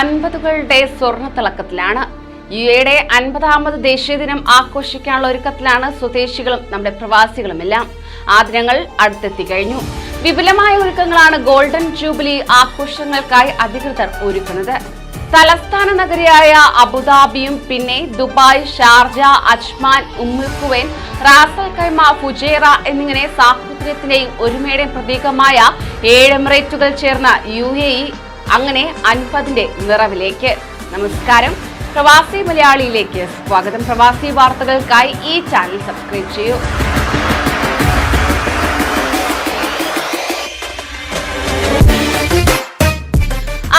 അൻപതുകളുടെ സ്വർണത്തിളക്കത്തിലാണ് U എയുടെ അൻപതാമത് ദേശീയ ദിനം ആഘോഷിക്കാനുള്ള ഒരുക്കത്തിലാണ് സ്വദേശികളും നമ്മുടെ പ്രവാസികളുമെല്ലാം. ദിനങ്ങൾ അടുത്തെത്തി കഴിഞ്ഞു. വിപുലമായ ഒരുക്കങ്ങളാണ് ഗോൾഡൻ ജൂബിലി ആഘോഷങ്ങൾക്കായി അധികൃതർ ഒരുക്കുന്നത്. തലസ്ഥാന നഗരിയായ അബുദാബിയും പിന്നെ Dubai Sharjah Ajman Umm al Quwain Ras al Khaimah Fujairah എന്നിങ്ങനെ സാഹോദര്യത്തിന്റെയും ഒരുമയുടെയും പ്രതീകമായ ഏഴ് എമിറേറ്റുകൾ ചേർന്ന യു എ ഇ അങ്ങനെ അൻപതിന്റെ നിറവിലേക്ക്. നമസ്കാരം. പ്രവാസി മലയാളിയിലേക്ക് സ്വാഗതം. പ്രവാസി വാർത്തകൾക്കായി ഈ ചാനൽ സബ്സ്ക്രൈബ് ചെയ്യൂ.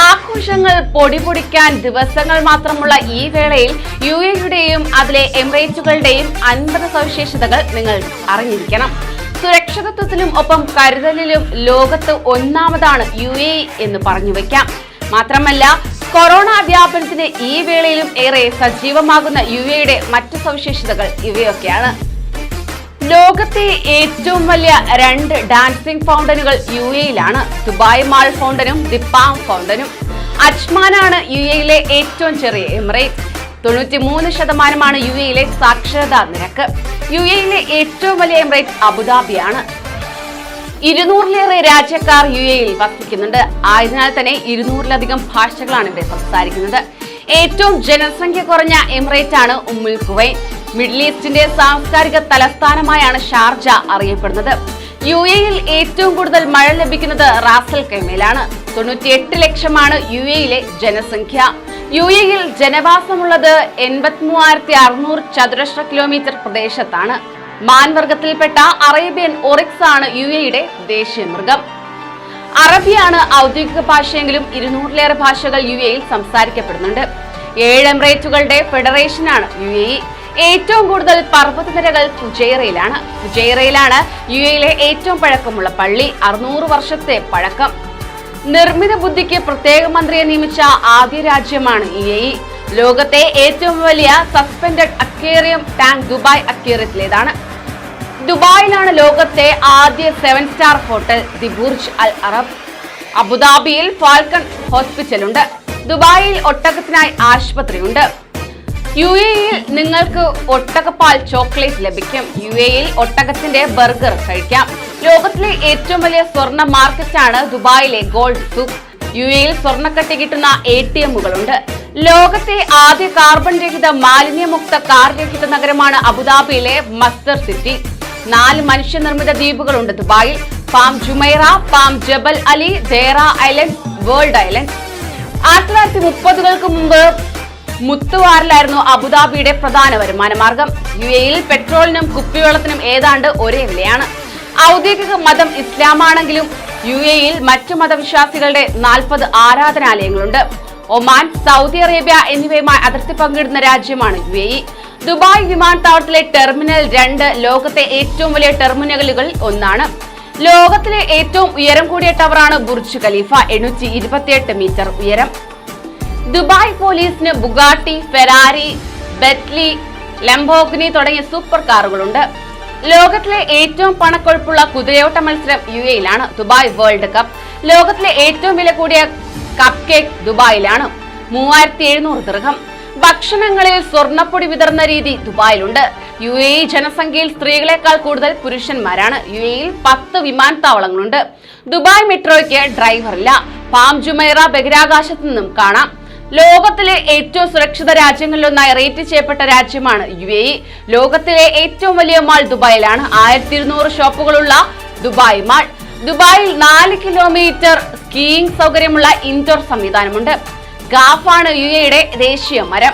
ആഘോഷങ്ങൾ പൊടിപൊടിക്കാൻ ദിവസങ്ങൾ മാത്രമുള്ള ഈ വേളയിൽ യു എയുടെയും അതിലെ എമിറേറ്റുകളുടെയും അൻപത് സവിശേഷതകൾ നിങ്ങൾ അറിഞ്ഞിരിക്കണം. സുരക്ഷിതത്വത്തിലും ഒപ്പം കരുതലിലും ലോകത്ത് ഒന്നാമതാണ് യു എ എന്ന് പറഞ്ഞു വെക്കാം. മാത്രമല്ല കൊറോണ വ്യാപനത്തിന് ഈ വേളയിലും ഏറെ സജീവമാകുന്ന യു എയുടെ മറ്റു സവിശേഷതകൾ ഇവയൊക്കെയാണ്. ലോകത്തെ ഏറ്റവും വലിയ രണ്ട് ഡാൻസിംഗ് ഫൗണ്ടനുകൾ യു എയിലാണ് ദുബായ് മാൾ ഫൗണ്ടനും ദിപ്പാം ഫൗണ്ടനും. അജ്മാനാണ് യു എയിലെ ഏറ്റവും ചെറിയ എമിറേറ്റ്. തൊണ്ണൂറ്റി മൂന്ന് ശതമാനമാണ് യു എയിലെ സാക്ഷരതാ നിരക്ക്. യു എയിലെ ഏറ്റവും വലിയ എമിറേറ്റ് അബുദാബിയാണ്. ഇരുന്നൂറിലേറെ രാജ്യക്കാർ യു എയിൽ വസിക്കുന്നുണ്ട്. ആയതിനാൽ തന്നെ ഇരുന്നൂറിലധികം ഭാഷകളാണ് ഇവിടെ സംസാരിക്കുന്നത്. ഏറ്റവും ജനസംഖ്യ കുറഞ്ഞ എമിറേറ്റ് ആണ് ഉമ്മുൽ കുവൈൻ മിഡിൽ ഈസ്റ്റിന്റെ സാംസ്കാരിക തലസ്ഥാനമായാണ് ഷാർജ അറിയപ്പെടുന്നത്. യു എയിൽ ഏറ്റവും കൂടുതൽ മഴ ലഭിക്കുന്നത് റാസൽ കൈമയിലാണ് തൊണ്ണൂറ്റിയെട്ട് ലക്ഷമാണ് യു എയിലെ ജനസംഖ്യ. യു എയിൽ ജനവാസമുള്ളത് എൺപത്തി മൂവായിരത്തി അറുന്നൂറ് ചതുരശ്ര കിലോമീറ്റർ പ്രദേശത്താണ്. മാൻവർഗത്തിൽപ്പെട്ട അറേബ്യൻ ഒറിക്സ് ആണ് യു എയുടെ ദേശീയ മൃഗം. അറബിയാണ് ഔദ്യോഗിക ഭാഷയെങ്കിലും ഇരുന്നൂറിലേറെ ഭാഷകൾ യു എയിൽ സംസാരിക്കപ്പെടുന്നുണ്ട്. ഏഴ് എമിറേറ്റുകളുടെ ഫെഡറേഷനാണ് യു എ ഏറ്റവും കൂടുതൽ പർവതനിരകൾ ഫുജൈറയിലാണ് ഫുജൈറയിലാണ് യു എയിലെ ഏറ്റവും പഴക്കമുള്ള പള്ളി. അറുന്നൂറ് വർഷത്തെ പഴക്കം. നിർമ്മിത ബുദ്ധിക്ക് പ്രത്യേക മന്ത്രിയെ നിയമിച്ച ആദ്യ രാജ്യമാണ് യു എ ഇ ലോകത്തെ ഏറ്റവും വലിയ സസ്പെൻഡഡ് അക്വേറിയം ടാങ്ക് ദുബായ് അക്വേറിയത്തിലേതാണ് ദുബായിലാണ് ലോകത്തെ ആദ്യ seven star hotel the Burj Al Arab. അബുദാബിയിൽ ഫാൽക്കൺ ഹോസ്പിറ്റൽ ഉണ്ട് ദുബായിൽ ഒട്ടകത്തിനായി ആശുപത്രിയുണ്ട്. യു എയിൽ നിങ്ങൾക്ക് ഒട്ടകപ്പാൽ ചോക്ലേറ്റ് ലഭിക്കും. യു എയിൽ ഒട്ടകത്തിന്റെ ബർഗർ കഴിക്കാം. ലോകത്തിലെ ഏറ്റവും വലിയ സ്വർണ മാർക്കറ്റാണ് ദുബായിലെ ഗോൾഡ് സൂക്ക് യു എയിൽ സ്വർണക്കട്ടി കിട്ടുന്ന എ ടി എമ്മുകളുണ്ട് ലോകത്തെ ആദ്യ കാർബൺ രഹിത മാലിന്യമുക്ത കാർ രഹിത നഗരമാണ് അബുദാബിയിലെ മസ്തർ സിറ്റി. നാല് മനുഷ്യനിർമ്മിത ദ്വീപുകളുണ്ട് ദുബായിൽ. Palm Jumeirah Palm Jebel Ali Deira island world island. ആയിരത്തി തൊള്ളായിരത്തി മുപ്പതുകൾക്ക് മുമ്പ് മുത്തുവാറിലായിരുന്നു അബുദാബിയുടെ പ്രധാന വരുമാന മാർഗം യു എയിൽ പെട്രോളിനും കുപ്പിവെള്ളത്തിനും ഏതാണ്ട് ഒരേ വിലയാണ്. ഔദ്യോഗിക മതം ഇസ്ലാമാണെങ്കിലും യു എയിൽ മറ്റു മതവിശ്വാസികളുടെ നാൽപ്പത് ആരാധനാലയങ്ങളുണ്ട്. ഒമാൻ സൗദി അറേബ്യ എന്നിവയുമായി അതിർത്തി പങ്കിടുന്ന രാജ്യമാണ് യു എ ദുബായ് വിമാനത്താവളത്തിലെ ടെർമിനൽ രണ്ട് ലോകത്തെ ഏറ്റവും വലിയ ടെർമിനലുകളിൽ ഒന്നാണ്. ലോകത്തിലെ ഏറ്റവും ഉയരം കൂടിയ ടവറാണ് ബുർജ് ഖലീഫ എണ്ണൂറ്റി ഇരുപത്തിയെട്ട് മീറ്റർ ഉയരം. ദുബായ് പോലീസിന് ബുഗാട്ടി ഫെറാരി ബെറ്റ്ലി ലംബോഗ്നി തുടങ്ങിയ സൂപ്പർ കാറുകളുണ്ട്. ലോകത്തിലെ ഏറ്റവും പണക്കൊഴുപ്പുള്ള കുതിരയോട്ട മത്സരം യു എയിലാണ് ദുബായ് വേൾഡ് കപ്പ്. ലോകത്തിലെ ഏറ്റവും വില കൂടിയ കപ്പ് കേക്ക് ദുബായിലാണ് മൂവായിരത്തി എഴുന്നൂറ് ദീർഘം ഭക്ഷണങ്ങളിൽ സ്വർണപ്പൊടി വിതർന്ന രീതി ദുബായിലുണ്ട്. യു എ ജനസംഖ്യയിൽ സ്ത്രീകളെക്കാൾ കൂടുതൽ പുരുഷന്മാരാണ് യു എയിൽ പത്ത് വിമാനത്താവളങ്ങളുണ്ട്. ദുബായ് മെട്രോയ്ക്ക് ഡ്രൈവറില്ല. പാം ജുമൈറ ബഹിരാകാശത്തു നിന്നും കാണാം. ലോകത്തിലെ ഏറ്റവും സുരക്ഷിത രാജ്യങ്ങളിലൊന്നായി റേറ്റ് ചെയ്യപ്പെട്ട രാജ്യമാണ് യു എ ഇ. ലോകത്തിലെ ഏറ്റവും വലിയ മാൾ ദുബായിലാണ്. ആയിരത്തി ഇരുന്നൂറ് ഷോപ്പുകളുള്ള ദുബായ് മാൾ. ദുബായിൽ നാല് കിലോമീറ്റർ സ്കീയിങ് സൗകര്യമുള്ള ഇൻഡോർ സംവിധാനമുണ്ട്. ഗാഫാണ് യു എയുടെ ദേശീയ മരം.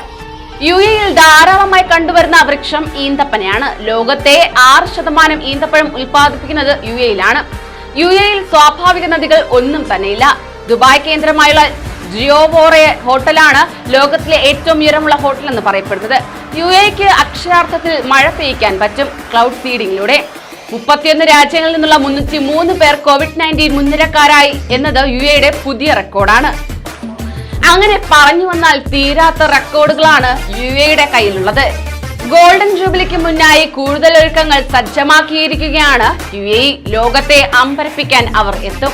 യു എയിൽ ധാരാളമായി കണ്ടുവരുന്ന വൃക്ഷം ഈന്തപ്പനയാണ്. ലോകത്തെ ആറ് ശതമാനം ഈന്തപ്പഴം ഉൽപ്പാദിപ്പിക്കുന്നത് യു എയിലാണ് യു എയിൽ സ്വാഭാവിക നദികൾ ഒന്നും തന്നെയില്ല. ദുബായ് കേന്ദ്രമായുള്ള ജിയോവോറെ ഹോട്ടലാണ് ലോകത്തിലെ ഏറ്റവും ഉയരമുള്ള ഹോട്ടൽ എന്ന് പറയപ്പെടുന്നത്. യു എക്ക് അക്ഷരാർത്ഥത്തിൽ മഴ പെയ്യ്ക്കാൻ പറ്റും ക്ലൗഡ് സീഡിങ്ങിലൂടെ മുപ്പത്തിയൊന്ന് രാജ്യങ്ങളിൽ നിന്നുള്ള മുന്നൂറ്റി മൂന്ന് പേർ കോവിഡ് നയന്റീൻ മുൻനിരക്കാരായി എന്നത് യു എയുടെ പുതിയ റെക്കോർഡാണ്. അങ്ങനെ പറഞ്ഞു വന്നാൽ തീരാത്ത റെക്കോർഡുകളാണ് യു എയുടെ കയ്യിലുള്ളത്. ഗോൾഡൻ ജൂബിലിക്ക് മുന്നായി കൂടുതൽ ഒരുക്കങ്ങൾ സജ്ജമാക്കിയിരിക്കുകയാണ് യു എ ലോകത്തെ അമ്പരപ്പിക്കാൻ അവർ എത്തും.